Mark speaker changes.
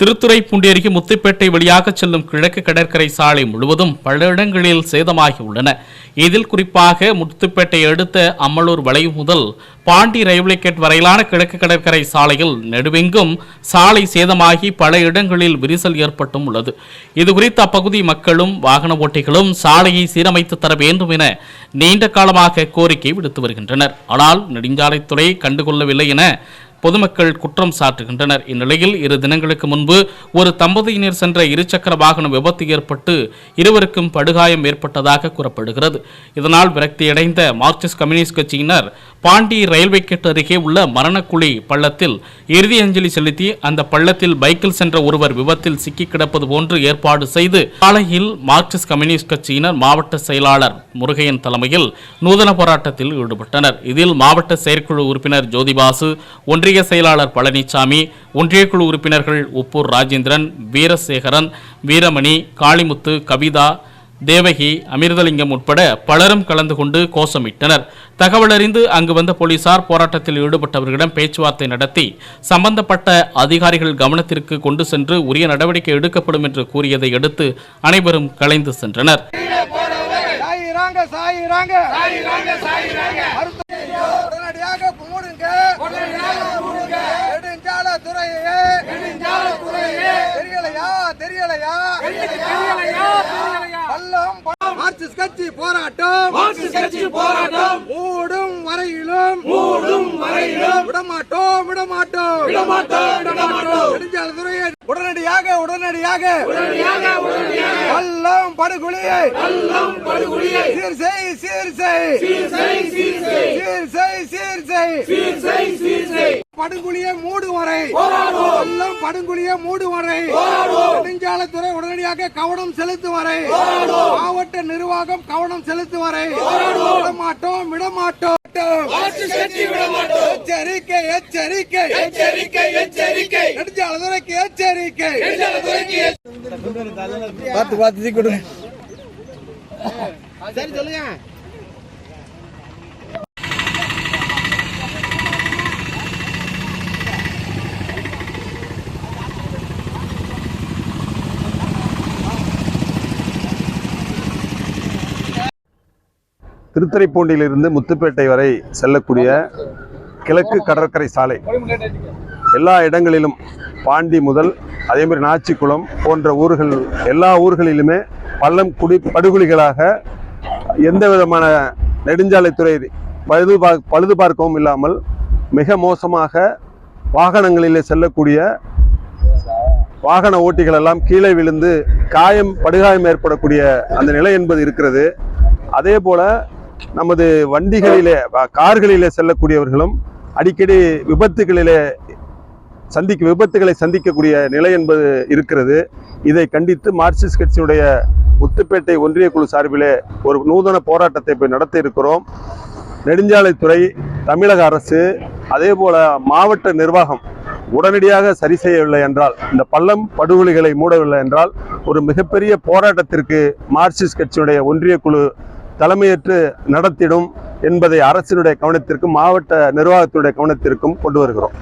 Speaker 1: திருத்துறைப்பூண்டி அருகே முத்துப்பேட்டை வழியாக செல்லும் கிழக்கு கடற்கரை சாலை முழுவதும் பல இடங்களில் சேதமாகி உள்ளன இதில் குறிப்பாக முத்துப்பேட்டை அடுத்த அம்மலூர் வளைவு முதல் பாண்டி ரயில்வே கேட் வரையிலான கிழக்கு கடற்கரை சாலையில் நெடுவெங்கும் சாலை சேதமாகி பல இடங்களில் விரிசல் ஏற்பட்டும் உள்ளது. இதுகுறித்து அப்பகுதி மக்களும் வாகன ஓட்டிகளும் சாலையை சீரமைத்து தர வேண்டும் என நீண்ட காலமாக கோரிக்கை விடுத்து வருகின்றனர். ஆனால் நெடுஞ்சாலைத்துறை கண்டுகொள்ளவில்லை என பொதுமக்கள் குற்றம் சாட்டுகின்றனர். இந்நிலையில் இரு தினங்களுக்கு முன்பு ஒரு தம்பதியினர் சென்ற இருசக்கர வாகனம் விபத்து ஏற்பட்டு இருவருக்கும் படுகாயம் ஏற்பட்டதாக கூறப்படுகிறது. இதனால் விரக்தியடைந்த மார்க்சிஸ்ட் கம்யூனிஸ்ட் கட்சியினர் பாண்டி ரயில்வே கேட் அருகே உள்ள மரணக்குழி பள்ளத்தில் இறுதி அஞ்சலி செலுத்தி அந்த பள்ளத்தில் பைக்கில் சென்ற ஒருவர் விபத்தில் சிக்கி கிடப்பது போன்று ஏற்பாடு செய்து காலையில் மார்க்சிஸ்ட் கம்யூனிஸ்ட் கட்சியினர் மாவட்ட செயலாளர் முருகையன் தலைமையில் நூதன போராட்டத்தில் ஈடுபட்டனர். இதில் மாவட்ட செயற்குழு உறுப்பினர் ஜோதிபாசு ஒன்றிய செயலாளர் பழனிசாமி ஒன்றிய குழு உறுப்பினர்கள் உப்பூர் ராஜேந்திரன் வீரசேகரன் வீரமணி காளிமுத்து கவிதா தேவகி அமிர்தலிங்கம் உட்பட பலரும் கலந்து கொண்டு கோஷமிட்டனர். தகவலறிந்து அங்கு வந்த போலீசார் போராட்டத்தில் ஈடுபட்டவர்களிடம் பேச்சுவார்த்தை நடத்தி சம்பந்தப்பட்ட அதிகாரிகள் கவனத்திற்கு கொண்டு சென்று உரிய நடவடிக்கை எடுக்கப்படும் என்று கூறியதை அடுத்து அனைவரும் கலைந்து சென்றனர்.
Speaker 2: தெரியலையா மார்க்சிஸ்ட் கட்சி போராட்டம். மார்க்சிஸ்ட் கட்சி போராட்டம். மூடும் வரையிலும் மூடும் வரையிலும் விடமாட்டோம் விடமாட்டோம். விடமாட்டோம் உடனடியாக உடனடியாக உடனடியாக உடனடியாக. பல்லம் படுகொலியை பல்லம் படுகொலியை. சீர் செய் சீர் செய் சீர் செய் சீர் செய் சீர் செய் சீர் செய் சீர் செய் சீர் செய் படுகொலியை மூடு வரை பல்லம் படுகொலியை மூடு வரை நெடுஞ்சாலைத்துறை உடனடியாக கவனம் செலுத்தும் வரை மாவட்ட நிர்வாகம் கவனம் செலுத்தும் வரை விடமாட்டோம் விடமாட்டோம். எச்சரிக்கை எச்சரிக்கை. எச்சரிக்கை எச்சரிக்கை. நெடுஞ்சாலைத்துறைக்கு எச்சரிக்கை. பார்த்து பார்த்து சரி சொல்லுங்க.
Speaker 3: திருத்துறைப்பூண்டியிலிருந்து முத்துப்பேட்டை வரை செல்லக்கூடிய கிழக்கு கடற்கரை சாலை. எல்லா இடங்களிலும் பாண்டி முதல் அதே மாதிரி நாச்சிக்குளம் போன்ற ஊர்கள் எல்லா ஊர்களிலுமே பள்ளம் குடி படுகொலிகளாக எந்த விதமான நெடுஞ்சாலைத்துறை பழுது பார் பழுது பார்க்கவும் இல்லாமல் மிக மோசமாக வாகனங்களிலே செல்லக்கூடிய வாகன ஓட்டிகள் எல்லாம் கீழே விழுந்து காயம் படுகாயம் ஏற்படக்கூடிய அந்த நிலை என்பது இருக்கிறது. அதே போல நமது வண்டிகளிலே கார்களிலே செல்லக்கூடியவர்களும் அடிக்கடி விபத்துகளிலே சந்திக்க விபத்துகளை சந்திக்கக்கூடிய நிலை என்பது இருக்கிறது. இதை கண்டித்து மார்க்சிஸ்ட் கட்சியினுடைய முத்துப்பேட்டை ஒன்றிய குழு சார்பிலே ஒரு நூதன போராட்டத்தை இப்போ நடத்த இருக்கிறோம். நெடுஞ்சாலைத்துறை தமிழக அரசு அதே போல மாவட்ட நிர்வாகம் உடனடியாக சரி செய்யவில்லை என்றால் இந்த பள்ளம் படுகொலிகளை மூடவில்லை என்றால் ஒரு மிகப்பெரிய போராட்டத்திற்கு மார்க்சிஸ்ட் கட்சியினுடைய ஒன்றிய குழு தலைமையேற்று நடத்திடும் என்பதை அரசினுடைய கவனத்திற்கும் மாவட்ட நிர்வாகத்தினுடைய கவனத்திற்கும் கொண்டு வருகிறோம்.